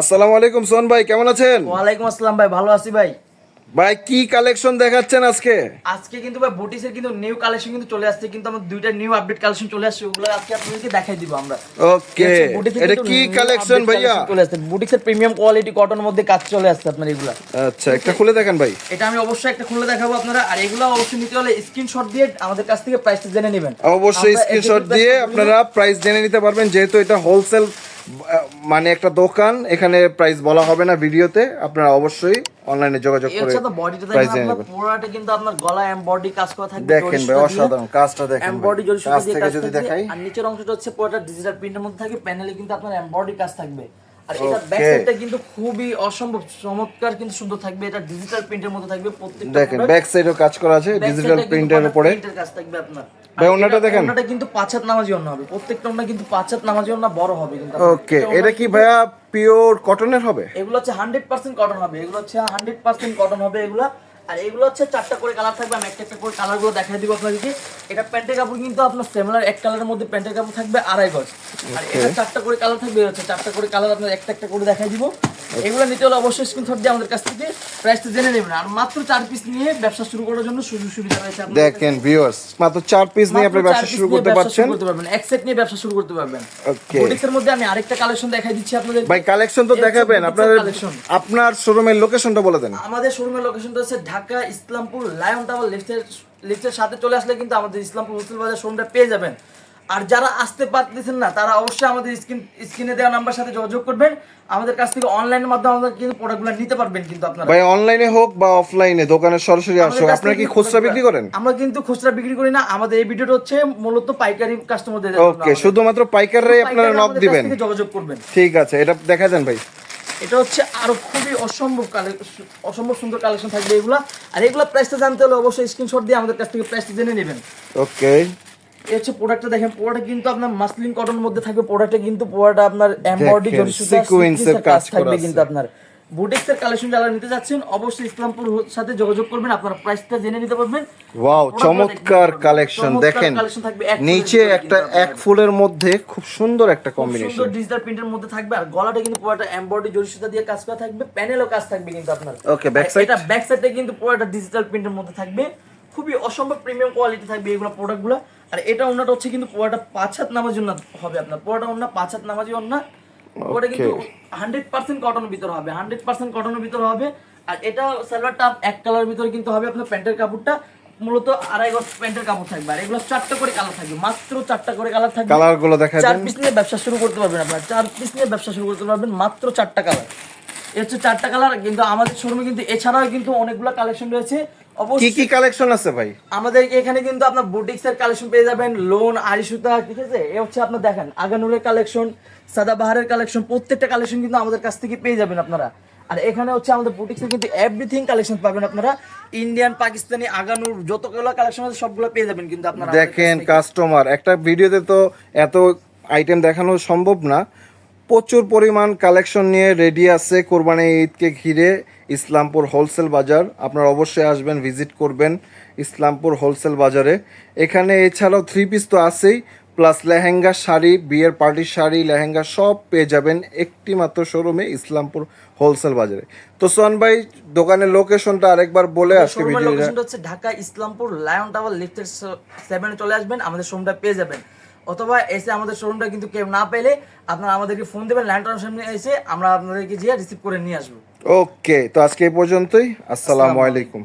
আসসালামু আলাইকুম সোন ভাই কেমন আছেন? ওয়ালাইকুম আসসালাম ভাই ভালো আছি ভাই। ভাই কি কালেকশন দেখাচ্ছেন আজকে? আজকে কিন্তু ভাই বুটিসের কিন্তু নিউ কালেকশন কিন্তু চলে আসছে কিন্তু আমার দুইটা নিউ আপডেট কালেকশন চলে আসছে ওগুলো আজকে আপনাদেরকে দেখাই দিব আমরা। ওকে এটা কি কালেকশন ভাইয়া? চলে আসছে বুটিক্সের প্রিমিয়াম কোয়ালিটি কটন মধ্যে কাজ চলে আসছে আপনার এগুলা। আচ্ছা একটা খুলে দেখেন ভাই। এটা আমি অবশ্যই একটা খুলে দেখাবো আপনারা আর এগুলো অবশ্যই নিতে হলে স্ক্রিনশট দিয়ে আমাদের কাছ থেকে প্রাইসটা জেনে নেবেন। অবশ্যই স্ক্রিনশট দিয়ে আপনারা প্রাইস জেনে নিতে পারবেন যেহেতু এটা হোলসেল মানে একটা দোকান এখানে প্রাইস বলা হবে না ভিডিওতে আপনারা অবশ্যই অনলাইনে যোগাযোগ করে প্রাইস জেনে নেবেন। পুরোটা কিন্তু আপনার গলা এমবডি কাজ করা থাকবে দেখেন ভাই অসাধারণ কাজটা দেখেন এমবডি। জরি দিয়ে থেকে কাজ যদি দেখাই। আর নিচের অংশটা হচ্ছে পুরোটা ডিজিটাল প্রিন্টের মধ্যে থাকে প্যানেলে কিন্তু আপনার এমবডি কাজ থাকবে। আর এটা ব্যাক সাইডটা কিন্তু খুবই অসম্ভব চমৎকার কিন্তু সুন্দর থাকবে। এটা ডিজিটাল প্রিন্টের মধ্যে থাকবে প্রত্যেকটা দেখেন। ব্যাক সাইডেও কাজ করা আছে ডিজিটাল প্রিন্টের উপরে। প্রিন্টের কাজ থাকবে আপনার। ভাই, দেখেন। ওনাটা কিন্তু পাঁচ হাত নামাজি ওড়না হবে। প্রত্যেকটা ওনা কিন্তু পাঁচ হাত নামাজি ওড়না বড় হবে কিন্তু ওকে এটা এটা কি ভাইয়া পিওর কটনের হবে? এগুলো হচ্ছে হান্ড্রেড পার্সেন্ট কটন হবে। এগুলো হচ্ছে হান্ড্রেড পার্সেন্ট কটন হবে এগুলো আর এগুলো হচ্ছে চারটা করে কালার থাকবে আমি একটা একটা করে কালারগুলো দেখাই দিব আপনাদেরকে। এটা প্যান্টের কাপড় কিন্তু আপনার সেমিলার এক কালারের মধ্যে প্যান্টের কাপড় থাকবে আড়াই গজ। আর এটা চারটা করে কালার থাকবে হচ্ছে চারটা করে কালার আপনার একটা একটা করে দেখাই দিব। এগুলো নিতে হলে অবশ্যই স্ক্রিনশট দিয়ে আমাদের কাছ থেকে প্রাইসটা জেনে নেবেন। আর মাত্র চার পিস নিয়ে ব্যবসা শুরু করার জন্য সুযোগ সুবিধা রয়েছে আপনাদের দেখেন ভিউয়ার্স মাত্র চার পিস নিয়ে আপনি ব্যবসা শুরু করতে পারছেন? করতে পারবেন। এক সেট নিয়ে ব্যবসা শুরু করতে পারবেন। Okay. বুটিক্সের মধ্যে আমি আরেকটা কালেকশন দেখাই দিচ্ছি আপনাদের। ভাই কালেকশন তো দেখাবেন। আপনার। আপনার শোরুমের লোকেশনটা বলে দেন। আমাদের শোরুমের লোকেশনটা হচ্ছে ঢাকা ইসলামপুর লায়ন টাওয়ার লিফটের লিফটের সাথে চলে আসলে কিন্তু আমাদের ইসলামপুর হোলসেল বাজার শোরুমটা পেয়ে যাবেন। আর যারা আসতে পারতেছেন না তারা অবশ্যই আমাদের স্ক্রিন স্ক্রিনে দেওয়া নাম্বার সাথে যোগাযোগ করবেন। আমাদের কাছ থেকে অনলাইনের মাধ্যমে আমাদের কিন্তু প্রোডাক্টগুলো নিতে পারবেন কিন্তু আপনারা। ভাই অনলাইনে হোক বা অফলাইনে দোকানে সরাসরি কাছ আপনারা কি খুচরা বিক্রি করেন? আমরা কিন্তু খুচরা বিক্রি করি না আমাদের এই ভিডিওটা হচ্ছে মূলত পাইকারি কাস্টমারদের ওকে শুধুমাত্র পাইকাররাই আপনারা নক দিবেন। যোগাযোগ করবেন। ঠিক আছে এটা দেখা দেন ভাই। এটা হচ্ছে আরও খুবই অসম্ভব কালেকশন অসম্ভব সুন্দর কালেকশন থাকবে এগুলা। আর এগুলা প্রাইসটা জানতে হলে অবশ্যই স্ক্রিনশট দিয়ে আমাদের কাছ থেকে প্রাইসটা জেনে নেবেন। ওকে হচ্ছে প্রোডাক্টটা দেখেন প্রোডাক্ট কিন্তু আপনার মাসলিন কটন মধ্যে থাকবে কিন্তু আপনার এমবডি দেখেন, জরি সুতা sequence এর sequence এর কাজ থাকবে কিন্তু আপনার। কালেকশন যারা নিতে যাচ্ছেন অবশ্যই ইসলামপুর সাথে যোগাযোগ করবেন আপনারা প্রাইসটা জেনে নিতে পারবেন। ওয়াও চমৎকার কালেকশন দেখেন নিচে একটা এক ফুলের মধ্যে খুব সুন্দর একটা কম্বিনেশন সুন্দর ডিজিটাল প্রিন্টের মধ্যে থাকবে আর গলাটা কিন্তু পুরোটা এমবডি জরি সুতা দিয়ে কাজ করা থাকবে প্যানেলও কাজ থাকবে কিন্তু আপনার। Back আর side? এটা ব্যাক কিন্তু পুরোটা ডিজিটাল প্রিন্টের মধ্যে থাকবে খুবই অসম্ভব প্রিমিয়াম কোয়ালিটি থাকবে এগুলো প্রোডাক্টগুলো আর এটা ওনাটা হচ্ছে কিন্তু পুরোটা পাঁচ হাত নামাজি ওনা হবে আপনার। পুরোটা ওনা পাঁচ হাত নামাজি ওনা ওটা কিন্তু হান্ড্রেড পার্সেন্ট কটনের ভিতর হবে। হান্ড্রেড পার্সেন্ট কটনের ভিতর হবে। আর এটা সালোয়ারটা এক কালারের ভিতরে কিন্তু হবে আপনার প্যান্টের কাপড়টা। মূলত আড়াই গজ প্যান্টের কাপড় থাকবে। আর এগুলো চারটা করে কালার থাকবে। মাত্র চারটা করে কালার থাকবে। কালারগুলো দেখা চার পিস নিয়ে ব্যবসা শুরু করতে পারবেন আপনার। চার পিস নিয়ে ব্যবসা শুরু করতে পারবেন মাত্র চারটা কালার এ হচ্ছে চারটা কালার কিন্তু আমাদের শোরুমে কিন্তু এছাড়াও কিন্তু অনেকগুলো কালেকশন রয়েছে। কি কি কালেকশন আছে ভাই? আমাদের এখানে কিন্তু আপনার বুটিক্স এর কালেকশন পেয়ে যাবেন লোন আড়ি সুতা ঠিক আছে? এ হচ্ছে আপনার দেখেন আগানুরের কালেকশন সাদাবাহারের কালেকশন প্রত্যেকটা কালেকশন কিন্তু আমাদের কাছ থেকে পেয়ে যাবেন আপনারা। আর এখানে হচ্ছে আমাদের বুটিক্স কিন্তু এভরিথিং কালেকশন পাবেন আপনারা। ইন্ডিয়ান পাকিস্তানি আগানুর যতগুলো কালেকশন আছে সবগুলো পেয়ে যাবেন কিন্তু আপনারা দেখেন কাস্টমার একটা ভিডিওতে তো এত আইটেম দেখানো সম্ভব না। প্রচুর পরিমাণ কালেকশন নিয়ে রেডি আছে কোরবানি ঈদকে ঘিরে ইসলামপুর হোলসেল বাজার। আপনারা অবশ্যই আসবেন ভিজিট করবেন ইসলামপুর হোলসেল বাজারে। এখানে এছাড়াও থ্রি পিস তো আছেই প্লাস লেহেঙ্গা শাড়ি বিয়ের পার্টির শাড়ি লেহেঙ্গা সব পেয়ে যাবেন একটি মাত্র শোরুমে ইসলামপুর হোলসেল বাজারে। তো সোহান ভাই দোকানের লোকেশনটা আরেকবার বলে আজকে শোরুমের ভিডিওটা হচ্ছে ঢাকা ইসলামপুর লায়ন টাওয়ার লিফটের সেভেনে চলে আসবেন আমাদের শোরুমটা পেয়ে যাবেন। অথবা এসে আমাদের শোরুমটা কিন্তু কেউ না পেলে আপনারা আমাদেরকে ফোন দেবেন লায়ন টাওয়ার সামনে এসে আমরা আপনাদেরকে গিয়ে রিসিভ করে নিয়ে আসব। ওকে তো আজকে এই পর্যন্তই। আসসালামু আলাইকুম।